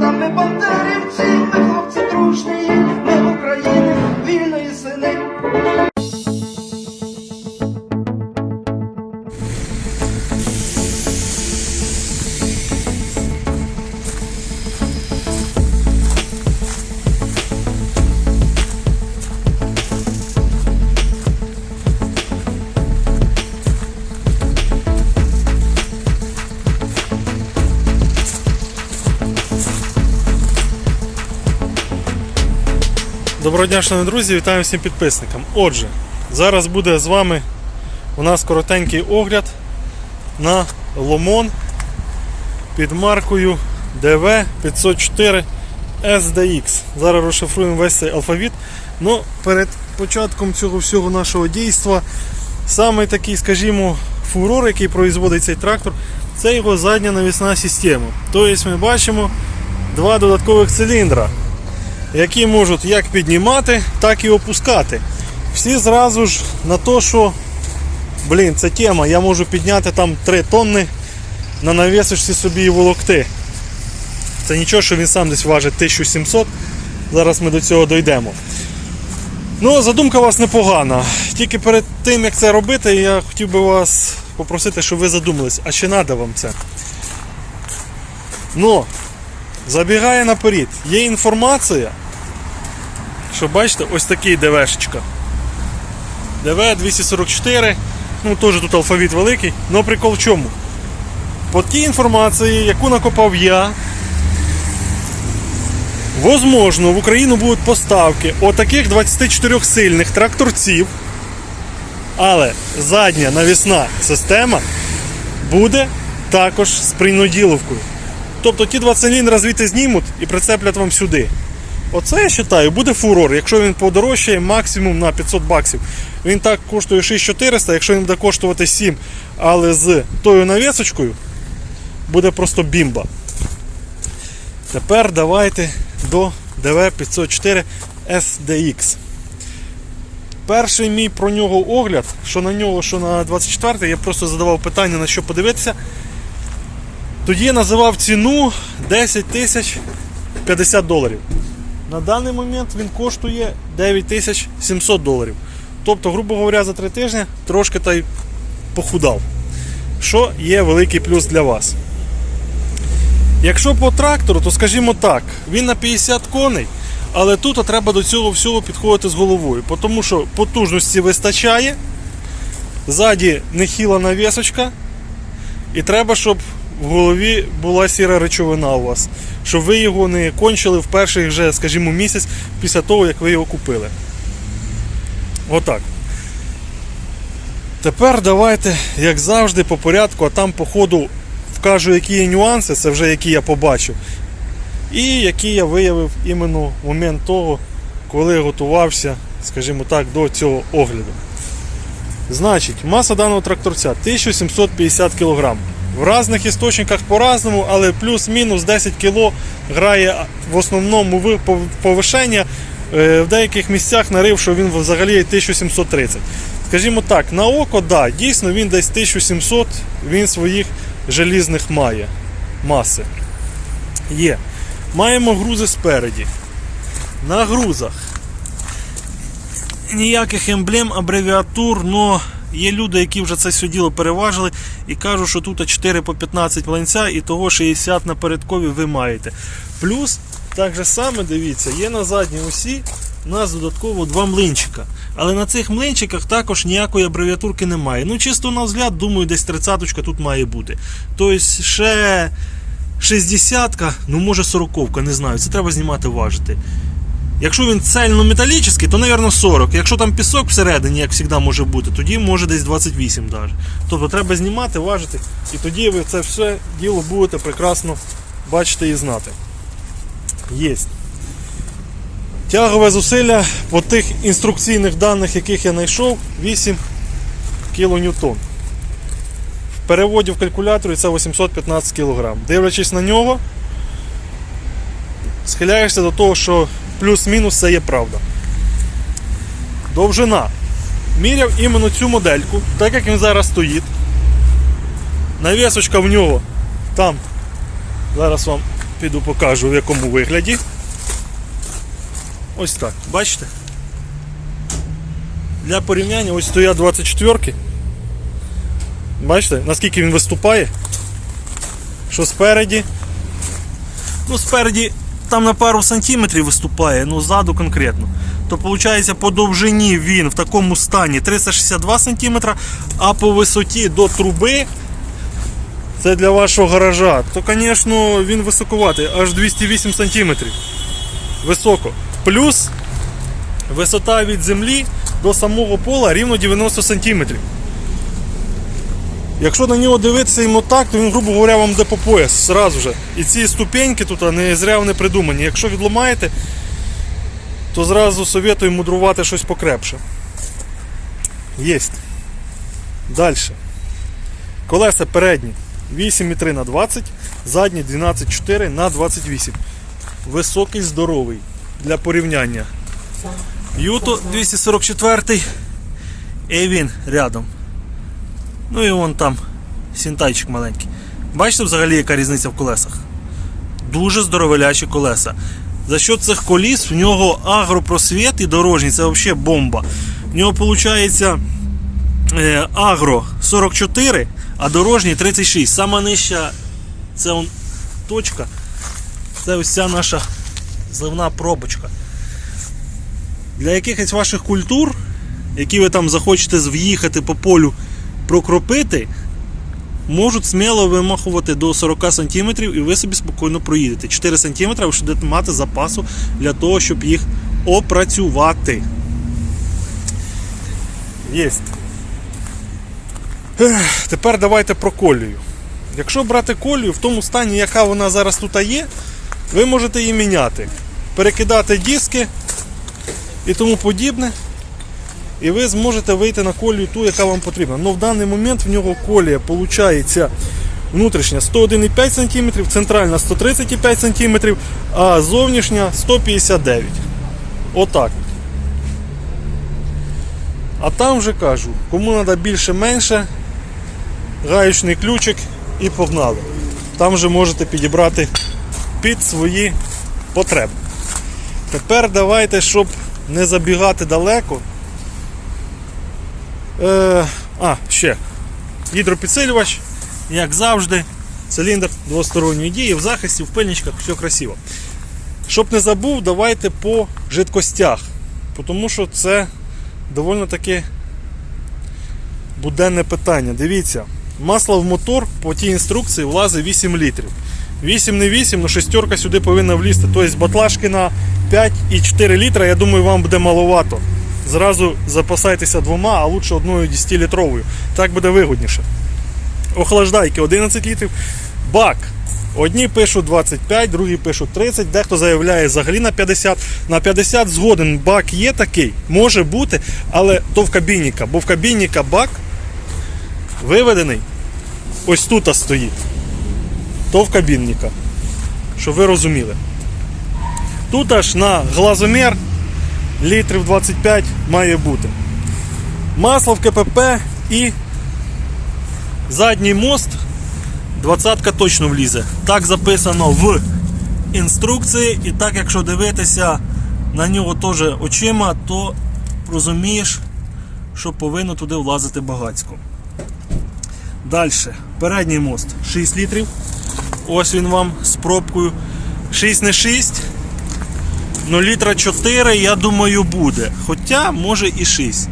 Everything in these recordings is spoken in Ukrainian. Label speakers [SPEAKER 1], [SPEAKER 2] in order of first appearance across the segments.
[SPEAKER 1] Там ми бандерівці, ми хлопці дружні, ми України, вільної сини.
[SPEAKER 2] Доброго дня, шановні друзі, вітаю всім підписникам. Отже, зараз буде з вами у нас коротенький огляд на ломон під маркою DV504 SDX. Зараз розшифруємо весь цей алфавіт. Ну, перед початком цього всього нашого дійства, саме такий, скажімо, фурор, який производить цей трактор, це його задня навісна система. Тобто ми бачимо два додаткових циліндра які можуть як піднімати, так і опускати. Всі зразу ж на те, що блін, це тема, я можу підняти там 3 тонни на навісочці собі і волокти. Це нічого, що він сам десь важить 1700. Зараз ми до цього дійдемо. Ну, задумка у вас непогана. Тільки перед тим, як це робити, я хотів би вас попросити, щоб ви задумались, а чи треба вам це? Ну, Забігає наперед. Є інформація, що бачите, ось такий ДВшечка. ДВ 244, ну теж тут алфавіт великий, але прикол в чому? По тій інформації, яку накопав я, возможно, в Україну будуть поставки отаких 24 сильних тракторців, але задня навісна система буде також з прийнуділовкою. Тобто ті два циліндри звідти знімуть і прицеплять вам сюди. Оце я вважаю, буде фурор. Якщо він подорожчає максимум на 500 баксів. Він так коштує 6400, якщо він буде коштувати 7, але з тою навісочкою буде просто бімба. Тепер давайте до DV504 SDX. Перший мій про нього огляд, що на нього, що на 24 я просто задавав питання на що подивитися. Тоді я називав ціну 10 тисяч 50 доларів. На даний момент він коштує 9 тисяч 700 доларів. Тобто, грубо говоря, за 3 тижні трошки та й похудав. Що є великий плюс для вас. Якщо по трактору, то скажімо так, він на 50 коней, але тут треба до цього всього підходити з головою, тому що потужності вистачає, ззаді нехіла навісочка, і треба, щоб в голові була сіра речовина у вас, щоб ви його не кончили в перший вже, скажімо, місяць після того, як ви його купили. Отак. Тепер давайте, як завжди, по порядку, а там, по ходу, вкажу, які є нюанси, це вже які я побачив. І які я виявив іменно в момент того, коли готувався, скажімо так, до цього огляду. Значить, маса даного тракторця 1750 кг. В різних істочниках по-разному, але плюс-мінус 10 кг грає в основному повишення. Е, В деяких місцях нарив, що він взагалі є 1730. Скажімо так, на око, да, дійсно він десь 1700, він своїх желізних має маси. Є. Маємо грузи спереді. На грузах ніяких емблем, абревіатур, но є люди, які вже це все діло переважили і кажуть, що тут 4 по 15 млинця і того 60 на передкові ви маєте. Плюс, так же саме, дивіться, є на задній осі у нас додатково два млинчика. Але на цих млинчиках також ніякої абревіатурки немає. Ну, чисто на взгляд, думаю, десь 30 тут має бути. Тобто ще 60-ка, ну може 40-ка, не знаю. Це треба знімати важити. Якщо він цельнометалічний, то, мабуть, 40. Якщо там пісок всередині, як завжди може бути, тоді може десь 28 навіть. Тобто треба знімати, важити, і тоді ви це все діло будете прекрасно бачити і знати. Єсть. Тягове зусилля по тих інструкційних даних, яких я знайшов, 8 кН. В переводі в калькуляторі це 815 кг. Дивлячись на нього, схиляєшся до того, що плюс-мінус це є правда. Довжина. Міряв іменно цю модельку, так як він зараз стоїть. Навісочка в нього там. Зараз вам піду покажу в якому вигляді. Ось так, бачите? Для порівняння ось стоять 24 Бачите, наскільки він виступає? Що спереді? Ну, спереді там на пару сантиметрів виступає, ну ззаду конкретно. То виходить по довжині він в такому стані 362 см, а по висоті до труби це для вашого гаража, то, звісно, він високуватий, аж 208 см. Високо. Плюс висота від землі до самого пола рівно 90 см. Якщо на нього дивитися йому так, то він, грубо говоря, вам йде по пояс зразу же. І ці ступеньки тут не зря вони придумані. Якщо відламаєте, то зразу советую мудрувати щось покрепше. Єсть. Далі. Колеса передні 8,3 на 20, задні 12,4 на 28. Високий, здоровий. Для порівняння. Юто 244 і він рядом. Ну і вон там сінтайчик маленький. Бачите взагалі, яка різниця в колесах? Дуже здоровелячі колеса. За що цих коліс в нього агропросвіт і дорожній, це взагалі бомба. В нього виходить е, агро 44, а дорожній 36. Сама нижча це он, точка. Це ось наша зливна пробочка. Для якихось ваших культур, які ви там захочете в'їхати по полю прокропити, можуть сміло вимахувати до 40 см і ви собі спокійно проїдете. 4 см ви будете мати запасу для того, щоб їх опрацювати. Єсть. Тепер давайте про колію. Якщо брати колію в тому стані, яка вона зараз тут є, ви можете її міняти. Перекидати диски і тому подібне. І ви зможете вийти на колію ту, яка вам потрібна. Но в даний момент в нього колія виходить внутрішня 101,5 см, центральна 135 см, а зовнішня 159 Отак. А там вже кажу, кому треба більше-менше, гаючний ключик і погнали. Там вже можете підібрати під свої потреби. Тепер давайте, щоб не забігати далеко. Е, а, ще. Гідропідсилювач, як завжди, циліндр двосторонньої дії, в захисті, в пильничках, все красиво. Щоб не забув, давайте по жидкостях. Тому що це доволі таки буденне питання. Дивіться, масло в мотор по тій інструкції влазить 8 літрів. 8 не 8, але шестерка сюди повинна влізти. Тобто батлашки на 5,4 літра, я думаю, вам буде маловато. Зразу запасайтеся двома, а лучше одною 10-літровою. Так буде вигодніше. Охлаждайки 11 літрів. Бак. Одні пишуть 25, другі пишуть 30, дехто заявляє взагалі на 50. На 50 згоден бак є такий, може бути, але то в кабінніка, бо в кабінніка бак виведений ось тут стоїть. То в кабінніка. Щоб ви розуміли. Тут аж на глазомір літрів 25 має бути. Масло в КПП і задній мост 20 точно влізе. Так записано в інструкції, і так, якщо дивитися на нього теж очима, то розумієш, що повинно туди влазити багацько. Далі, передній мост 6 літрів. Ось він вам з пробкою. 6 не 6. Ну, літра 4, я думаю, буде. Хоча, може і 6.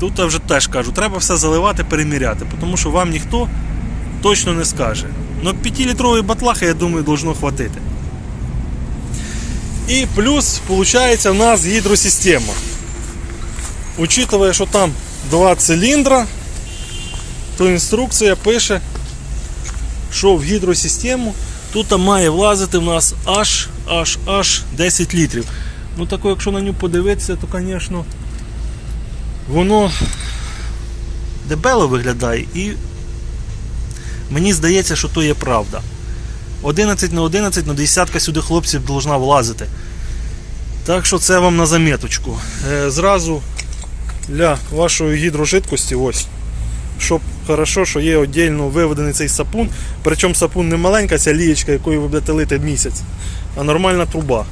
[SPEAKER 2] Тут я вже теж кажу, треба все заливати, переміряти, тому що вам ніхто точно не скаже. Ну 5-літрової батлахи, я думаю, должно хватити. І плюс, виходить, у нас гідросистема. Учитывая, що там два циліндра, то інструкція пише, що в гідросистему тут має влазити в нас аж аж аж 10 літрів. Ну тако, якщо на нього подивитися, то звісно воно дебело виглядає і мені здається, що то є правда. 11 на 11 на десятка сюди хлопців должна влазити. Так що це вам на заміточку. Е, зразу для вашої гідрожидкості, ось, щоб хорошо, що є віддільно виведений цей сапун. Причому сапун не маленька, ця лієчка, якою ви будете лити місяць, а нормальна труба.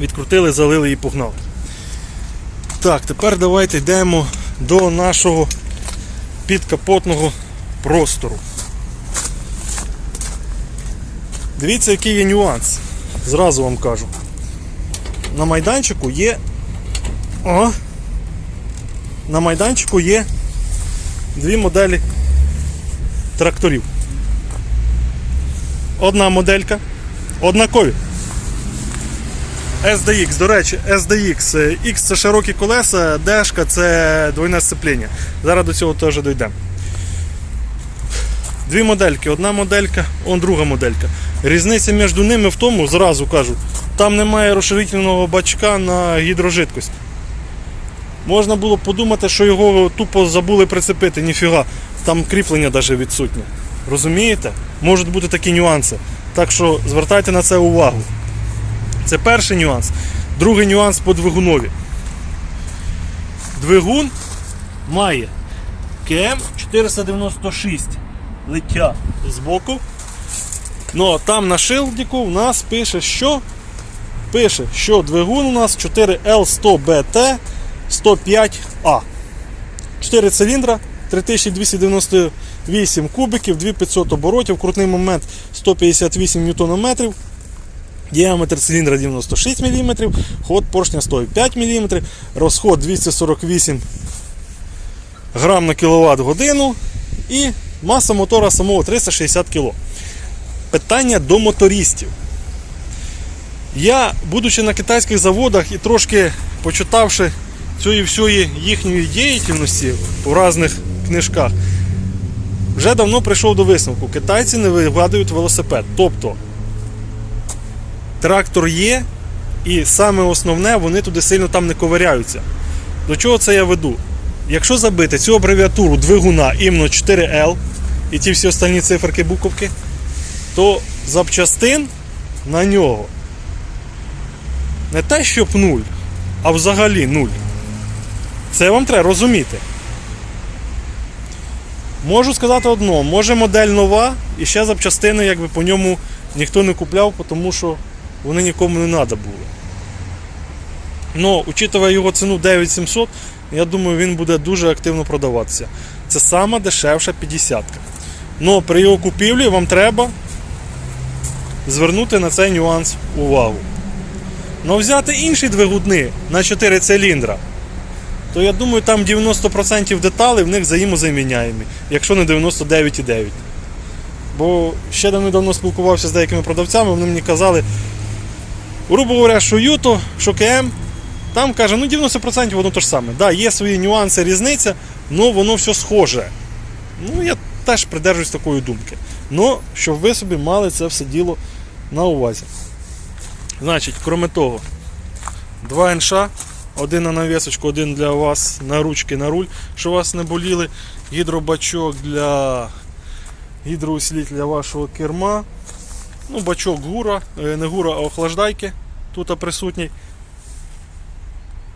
[SPEAKER 2] Відкрутили, залили і погнали. Так, тепер давайте йдемо до нашого підкапотного простору. Дивіться, який є нюанс. Зразу вам кажу. На майданчику є. О! На майданчику є дві моделі тракторів. Одна моделька, однакові. SDX, до речі, SDX. X це широкі колеса, D це двойне сцепління. Зараз до цього теж дійдемо. Дві модельки, одна моделька, он друга моделька. Різниця між ними в тому, зразу кажу, там немає розширительного бачка на гідрожидкость. Можна було подумати, що його тупо забули прицепити, ніфіга. Там кріплення навіть відсутнє. Розумієте? Можуть бути такі нюанси. Так що звертайте на це увагу. Це перший нюанс. Другий нюанс по двигунові. Двигун має КМ 496 лиття збоку. Ну, а там на шилдіку у нас пише, що пише, що двигун у нас 4L100BT 105А. 4 циліндра, 3298 кубиків, 2500 оборотів, крутний момент 158 Нм, діаметр циліндра 96 мм, ход поршня 105 мм, розход 248 грам на кіловат годину і маса мотора самого 360 кг. Питання до мотористів. Я, будучи на китайських заводах і трошки почитавши цієї всієї їхньої діяльності у різних книжках, вже давно прийшов до висновку. Китайці не вигадують велосипед. Тобто трактор є, і саме основне, вони туди сильно там не ковиряються. До чого це я веду? Якщо забити цю абревіатуру двигуна іменно 4L і ті всі останні циферки буковки, то запчастин на нього не те, щоб нуль, а взагалі нуль. Це вам треба розуміти. Можу сказати одно, може модель нова, і ще запчастини якби по ньому ніхто не купляв, тому що вони нікому не треба були. Ну, учитывая його ціну 9700, я думаю, він буде дуже активно продаватися. Це сама дешевша 50. Ну, при його купівлі вам треба звернути на цей нюанс увагу. Ну взяти інші двигуни на 4 циліндра, то я думаю, там 90% деталей в них взаємозаміняємі, якщо не 99,9. Бо ще недавно спілкувався з деякими продавцями, вони мені казали, грубо говоря, що Юто, що КМ, там каже, ну 90% воно те ж саме. Да, є свої нюанси, різниця, але воно все схоже. Ну, я теж придержуюсь такої думки. Ну, щоб ви собі мали це все діло на увазі. Значить, крім того, два НШ, один на навісочку, один для вас на ручки, на руль, щоб вас не боліли. Гідробачок для гідроусилителя вашого керма. Ну, бачок гура, е, не гура, а охлаждайки тут присутній.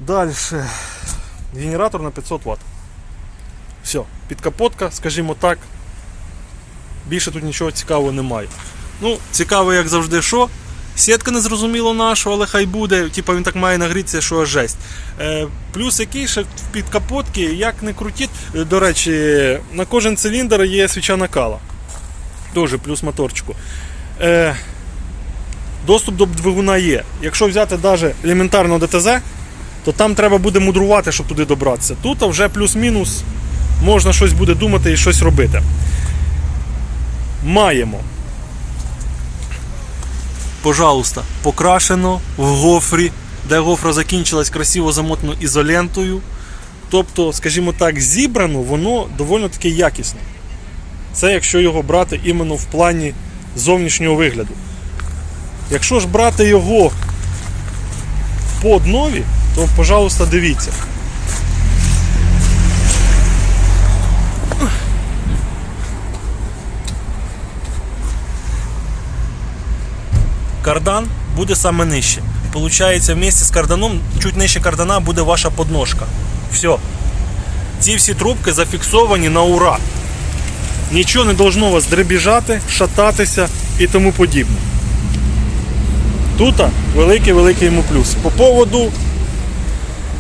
[SPEAKER 2] Далі генератор на 500 Вт. Все, підкапотка, скажімо так. Більше тут нічого цікавого немає. Ну, цікаво, як завжди, що. Сітка не зрозуміло нашу, але хай буде. Типа він так має нагрітися, що жесть. Е, плюс який ще в підкапотки, як не крутіть. Е, До речі, на кожен циліндр є свіча накала. Теж плюс моторчику. Е, доступ до двигуна є. Якщо взяти навіть елементарно ДТЗ, то там треба буде мудрувати, щоб туди добратися. Тут вже плюс-мінус можна щось буде думати і щось робити. Маємо. Пожалуйста, покрашено в гофрі, де гофра закінчилась красиво замотано ізолентою. Тобто, скажімо так, зібрано, воно доволі таки якісне. Це якщо його брати іменно в плані зовнішнього вигляду. Якщо ж брати його по днові, то, пожалуйста, дивіться. Кардан буде саме нижче. Получається, в місті з карданом, чуть нижче кардана буде ваша подножка. Все. ці всі трубки зафіксовані на ура. Нічого не должно вас дребіжати, шататися і тому подібне. Тут великий-великий йому плюс. По поводу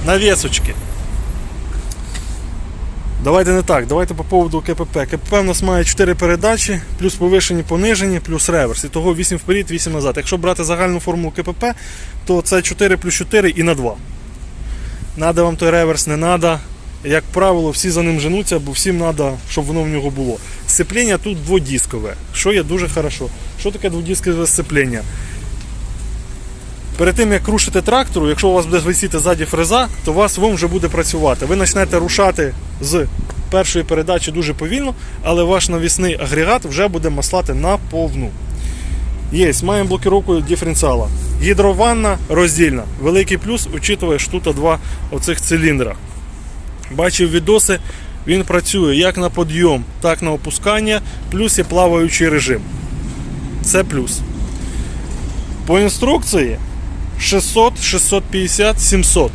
[SPEAKER 2] навісочки. Давайте не так, давайте по поводу КПП. КПП у нас має 4 передачі, плюс повишені, понижені, плюс реверс. І того 8 вперед, 8 назад. Якщо брати загальну формулу КПП, то це 4 плюс 4 і на 2. Надо вам той реверс, не надо. Як правило, всі за ним женуться, бо всім треба, щоб воно в нього було. Сцепління тут дводіскове, що є дуже хорошо. Що таке дводіскове сцепління? Перед тим як рушити трактору, якщо у вас буде висіти ззаді фреза, то у вас вом вже буде працювати. Ви почнете рушати з першої передачі дуже повільно, але ваш навісний агрегат вже буде маслати на повну. Є, маємо блокировку диференціала. Гідрованна роздільна. Великий плюс, учитывая, що тут два оцих циліндра. Бачив відоси, він працює як на підйом, так на опускання, плюс є плаваючий режим. Це плюс. По інструкції 600, 650, 700.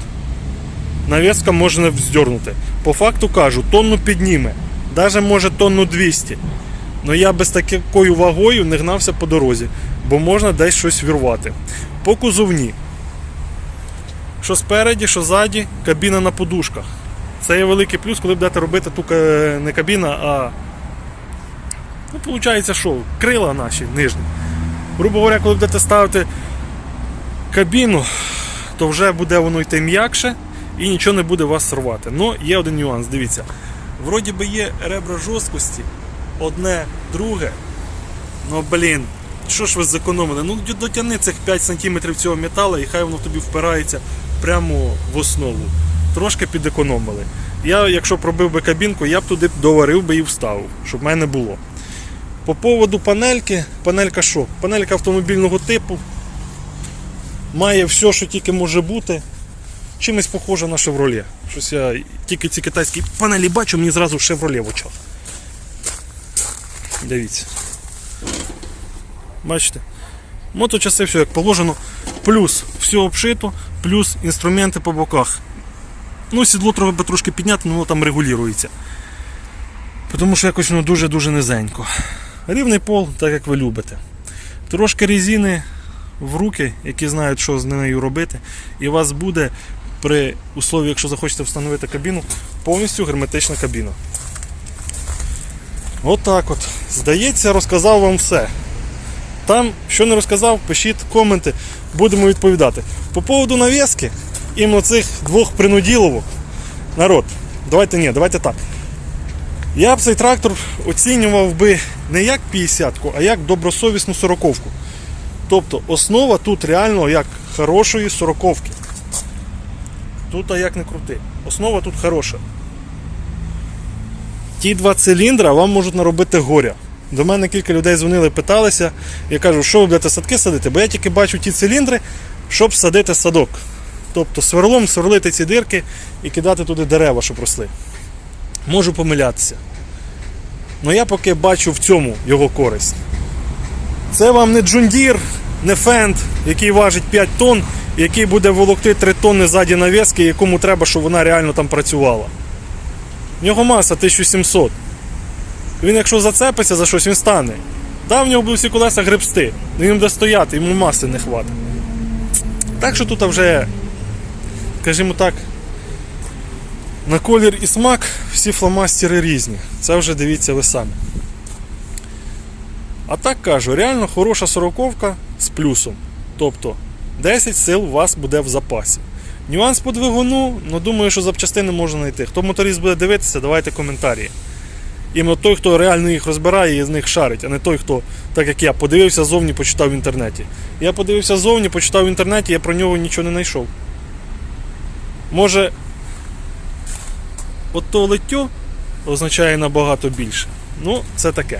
[SPEAKER 2] Навіска можна вздернути. По факту кажу, тонну підніме. Даже може тонну 200. Но я без такою вагою не гнався по дорозі, бо можна десь щось вірвати. По кузовні. Що спереді, що ззаді, кабіна на подушках. Це є великий плюс, коли будете робити ту не кабіна, а. Ну, виходить, що? Крила наші нижні. Грубо говоря, коли будете ставити кабіну, то вже буде воно йти м'якше і нічого не буде вас рвати. Ну, є один нюанс, дивіться. Вроді би є ребра жорсткості, одне, друге. Ну блін, що ж ви зекономили? Ну дотягни цих 5 см цього металу і хай воно тобі впирається прямо в основу. Трошки підекономили. Я, якщо пробив би кабінку, я б туди доварив би і вставив, щоб в мене було. По поводу панельки, панелька що? Панелька автомобільного типу. Має все, що тільки може бути. Чимось похоже на Chevrolet. Щось я тільки ці китайські панелі бачу, мені зразу Chevrolet в очах. Дивіться. Бачите? Моточаси все як положено. Плюс все обшито, плюс інструменти по боках. Ну, сідло треба трошки підняти, воно там регулюється. Тому що якось воно дуже-дуже низенько. Рівний пол, так як ви любите. Трошки резини в руки, які знають, що з нею робити, і у вас буде при услові, якщо захочете встановити кабіну, повністю герметична кабіна. Отак от, Здається, розказав вам все. Там, що не розказав, пишіть коменти, будемо відповідати. По поводу навіски, іменно цих двох принуділовок, народ, давайте ні, давайте так. Я б цей трактор оцінював би не як 50-ку, а як добросовісну 40-ку. Тобто основа тут реально як хорошої 40-ки. Тут а як не крути. Основа тут хороша. Ті два циліндра вам можуть наробити горя. До мене кілька людей дзвонили, питалися. Я кажу, що ви будете садки садити? Бо я тільки бачу ті циліндри, щоб садити садок. Тобто сверлом сверлити ці дирки і кидати туди дерева, щоб росли. Можу помилятися. Але я поки бачу в цьому його користь. Це вам не джундір, не фенд, який важить 5 тонн, який буде волокти 3 тонни ззаді навіски, якому треба, щоб вона реально там працювала. В нього маса 1700. Він якщо зацепиться за щось, він стане. Да, в нього будуть всі колеса гребсти, він буде стояти, йому маси не хватить. Так що тут вже, скажімо так, на колір і смак всі фломастери різні. Це вже дивіться ви самі. А так кажу, реально хороша сороковка з плюсом. Тобто 10 сил у вас буде в запасі. Нюанс по двигуну, ну думаю, що запчастини можна знайти. Хто моторист буде дивитися, давайте коментарі. Іменно той, хто реально їх розбирає і з них шарить, а не той, хто, так як я, подивився зовні, почитав в інтернеті. Я подивився зовні, почитав в інтернеті, я про нього нічого не знайшов. Може, от то литтю означає набагато більше. Ну, це таке.